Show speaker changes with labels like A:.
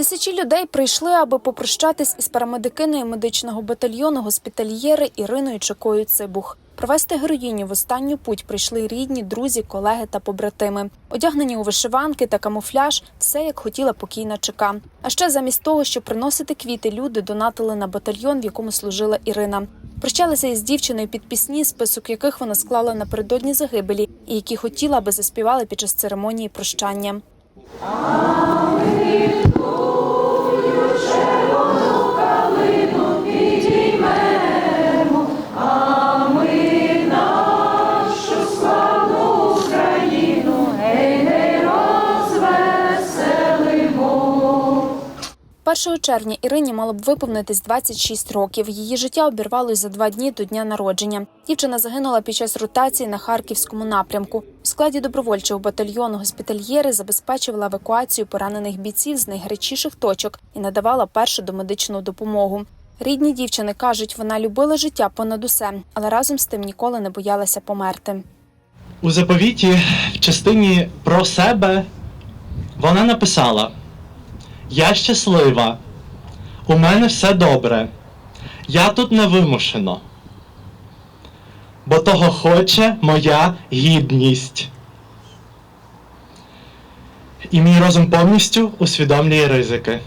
A: Тисячі людей прийшли, аби попрощатись із парамедикиною медичного батальйону госпітальєри Іриною Чекою Цибух. Провести героїню в останню путь прийшли рідні, друзі, колеги та побратими. Одягнені у вишиванки та камуфляж, все як хотіла покійна чека. А ще замість того, щоб приносити квіти, люди донатили на батальйон, в якому служила Ірина. Прощалися із дівчиною під пісні, список яких вона склала напередодні загибелі, і які хотіла, аби заспівали під час церемонії прощання. Першого червня Ірині мало б виповнитись 26 років. Її життя обірвалось за два дні до дня народження. Дівчина загинула під час ротації на харківському напрямку. У складі добровольчого батальйону госпітальєри забезпечувала евакуацію поранених бійців з найгарячіших точок і надавала першу домедичну допомогу. Рідні дівчини кажуть, вона любила життя понад усе, але разом з тим ніколи не боялася померти.
B: У заповіті в частині про себе вона написала: Я щаслива, у мене все добре, я тут не вимушено, бо того хоче моя гідність. І мій розум повністю усвідомлює ризики.